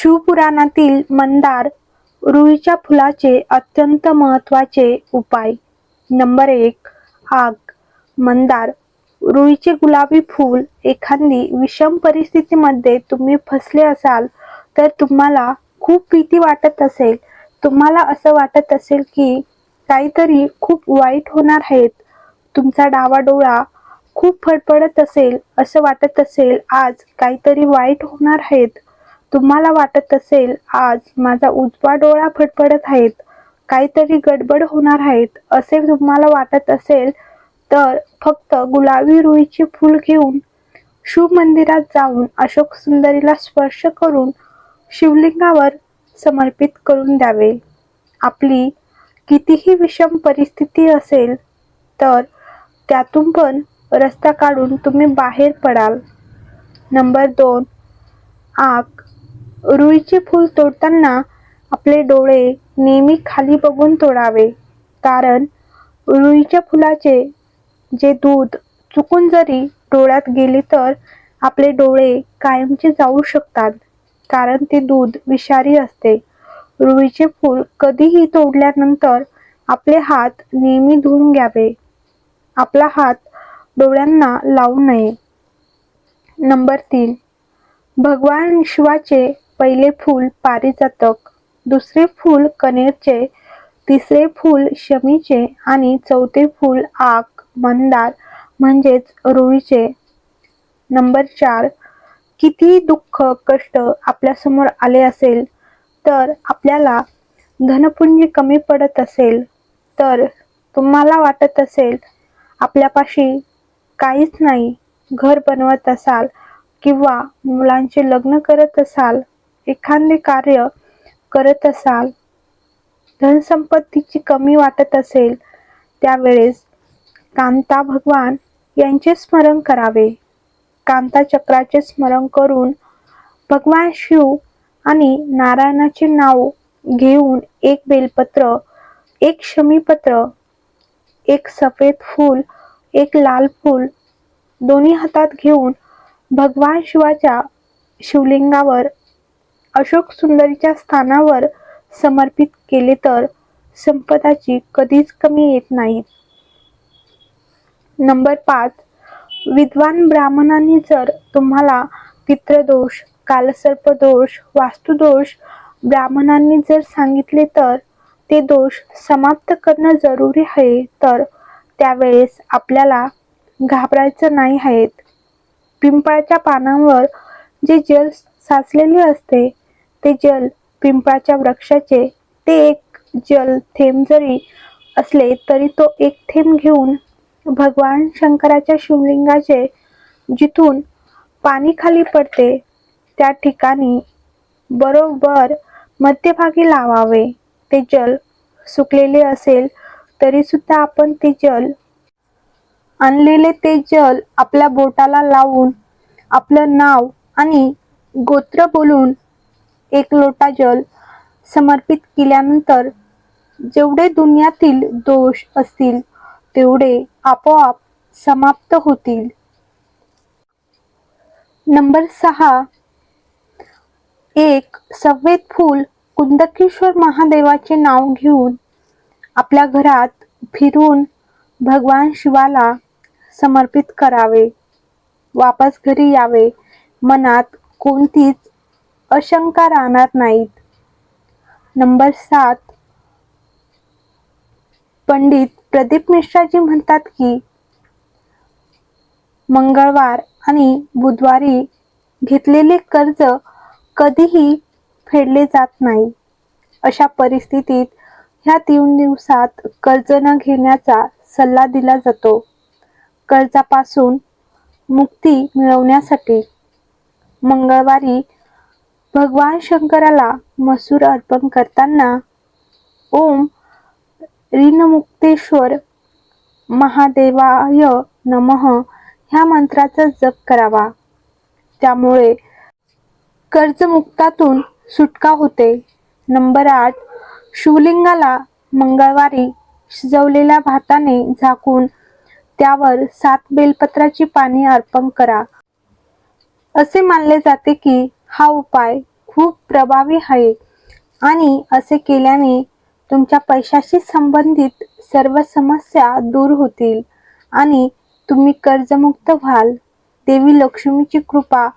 शिवपुराणातील मंदार रुईच्या फुलाचे अत्यंत महत्त्वाचे उपाय. नंबर एक आग. मंदार रुईचे गुलाबी फूल एखादी विषम परिस्थितीमध्ये तुम्ही फसले असाल तर तुम्हाला खूप भीती वाटत असेल. तुम्हाला असं वाटत असेल की काहीतरी खूप वाईट होणार आहेत. तुमचा डावा डोळा खूप फडफडत असेल असं वाटत असेल आज काहीतरी वाईट होणार आहेत. तुम्हाला वाटत असेल आज माझा उजवा डोळा फटफडत आहेत काहीतरी गडबड होणार आहेत असे तुम्हाला वाटत असेल तर फक्त गुलाबी रुईचे फूल घेऊन शिव मंदिरात जाऊन अशोक सुंदरीला स्पर्श करून शिवलिंगावर समर्पित करून द्यावे. आपली कितीही विषम परिस्थिती असेल तर त्यातून पण रस्ता काढून तुम्ही बाहेर पडाल. नंबर दोन आग रुईचे फूल तोडताना आपले डोळे नेहमी खाली बघून तोडावे. कारण रुईच्या फुलाचे जे दूध चुकून जरी डोळ्यात गेले तर आपले डोळे कायमचे जाऊ शकतात कारण ते दूध विषारी असते. रुईचे फूल कधीही तोडल्यानंतर आपले हात नेहमी धुवून घ्यावे. आपला हात डोळ्यांना लावू नये. नंबर तीन. भगवान शिवाचे पहिले फूल पारिजातक दुसरे फूल कनेरचे तिसरे फूल शमीचे आणि चौथे फूल आक मंदार म्हणजेच रुईचे. नंबर चार किती दुःख कष्ट आपल्यासमोर आले असेल तर आपल्याला धनपुंजी कमी पडत असेल तर तुम्हाला वाटत असेल आपल्यापाशी काहीच नाही घर बनवत असाल किंवा मुलांचे लग्न करत असाल एखादे कार्य करत असाल धनसंपत्तीची कमी वाटत असेल त्यावेळेस कांता भगवान यांचे स्मरण करावे. कांता चक्राचे स्मरण करून भगवान शिव आणि नारायणाचे नाव घेऊन एक बेलपत्र एक शमीपत्र एक सफेद फूल एक लाल फूल दोन्ही हातात घेऊन भगवान शिवाच्या शिवलिंगावर अशोक सुंदरीच्या स्थानावर समर्पित केले तर संपदाची कधीच कमी येत नाही. नंबर पाच. विद्वान ब्राह्मणांनी जर तुम्हाला पित्रदोष कालसर्पदोष वास्तुदोष ब्राह्मणांनी जर सांगितले तर ते दोष समाप्त करणं जरुरी आहे तर त्यावेळेस आपल्याला घाबरायचं नाही आहेत पिंपळाच्या पानांवर जे जल साचलेले असते ते जल पिंपळाच्या वृक्षाचे ते एक जल थेंब जरी असले तरी तो एक थेंब घेऊन भगवान शंकराच्या शिवलिंगाचे जिथून पाणी खाली पडते त्या ठिकाणी बरोबर मध्यभागी लावावे. ते जल सुकलेले असेल तरी सुद्धा आपण ते जल आणलेले ते जल आपल्या बोटाला लावून आपलं नाव आणि गोत्र बोलून एक लोटा जल समर्पित केल्यानंतर जेवढे दुनियातील दोष असतील तेवढे आपोआप समाप्त होतील. नंबर सहा. एक सव्वेत फूल कुंदकेश्वर महादेवाचे नाव घेऊन आपल्या घरात फिरून भगवान शिवाला समर्पित करावे. वापस घरी यावे. मनात कोणतीच अशंका राहणार नाहीत. नंबर सात. पंडित प्रदीप मिश्राजी म्हणतात की मंगळवार आणि बुधवारी घेतलेले कर्ज कधीही फेडले जात नाही. अशा परिस्थितीत ह्या तीन दिवसात कर्ज न घेण्याचा सल्ला दिला जातो. कर्जापासून मुक्ती मिळवण्यासाठी मंगळवारी भगवान शंकराला मसूर अर्पण करताना ओम ऋणमुक्तेश्वर महादेवाय नमः ह्या मंत्राचा जप करावा. त्यामुळे कर्जमुक्तातून सुटका होते. नंबर आठ शिवलिंगाला मंगळवारी शिजवलेल्या भाताने झाकून त्यावर सात बेलपत्राची पाने अर्पण करा. असे मानले जाते की हा उपाय खूप प्रभावी आहे. आणि असे केल्याने तुमच्या पैशाशी संबंधित सर्व समस्या दूर होतील. आणि तुम्ही कर्जमुक्त व्हाल. देवी लक्ष्मीची कृपा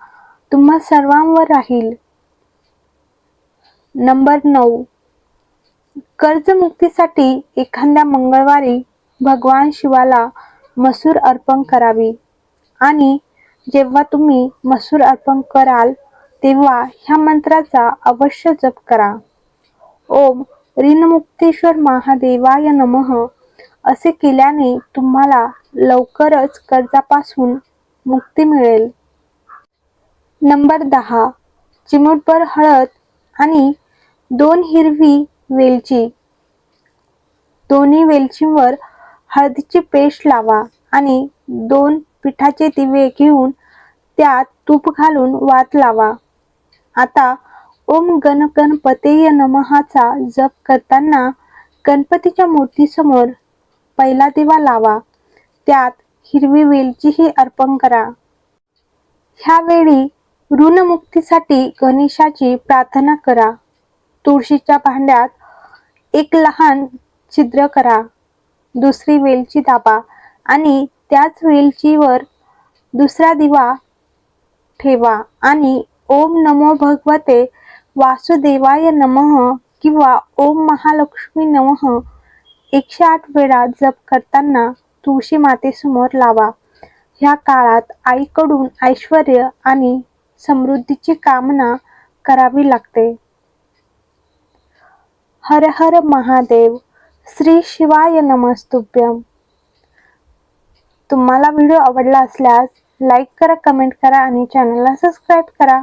तुम्हा सर्वांवर राहील. नंबर नऊ. कर्जमुक्तीसाठी एखाद्या मंगळवारी भगवान शिवाला मसूर अर्पण करावी. आणि जेव्हा तुम्ही मसूर अर्पण कराल तेव्हा ह्या मंत्राचा अवश्य जप करा. ओम ऋणमुक्तेश्वर महादेवाय नमः. असे केल्याने तुम्हाला लवकरच कर्जापासून मुक्ती मिळेल. नंबर दहा. चिमूटभर हळद आणि दोन हिरवी वेलची. दोन्ही वेलचीवर हळदीची पेस्ट लावा आणि दोन पिठाचे दिवे घेऊन त्यात तूप घालून वात लावा. आता ओम गण गणपतेय नमहाचा जप करताना गणपतीच्या मूर्तीसमोर पहिला दिवा लावा. त्यात हिरवी वेलचीही अर्पण करा. ह्यावेळी ऋणमुक्तीसाठी गणेशाची प्रार्थना करा. तुळशीच्या भांड्यात एक लहान छिद्र करा. दुसरी वेलची दाबा आणि त्याच वेलचीवर दुसरा दिवा ठेवा आणि ओम नमो भगवते वासुदेवाय नमः किंवा ओम महालक्ष्मी नमः. एकशे आठ वेळा जप करताना तुळशी मातेसमोर लावा. ह्या काळात आईकडून ऐश्वर आणि समृद्धीची कामना करावी लागते. हर हर महादेव श्री शिवाय नमस्तुभ्यम. तुम्हाला व्हिडिओ आवडला असल्यास लाईक करा कमेंट करा आणि चॅनलला सबस्क्राईब करा.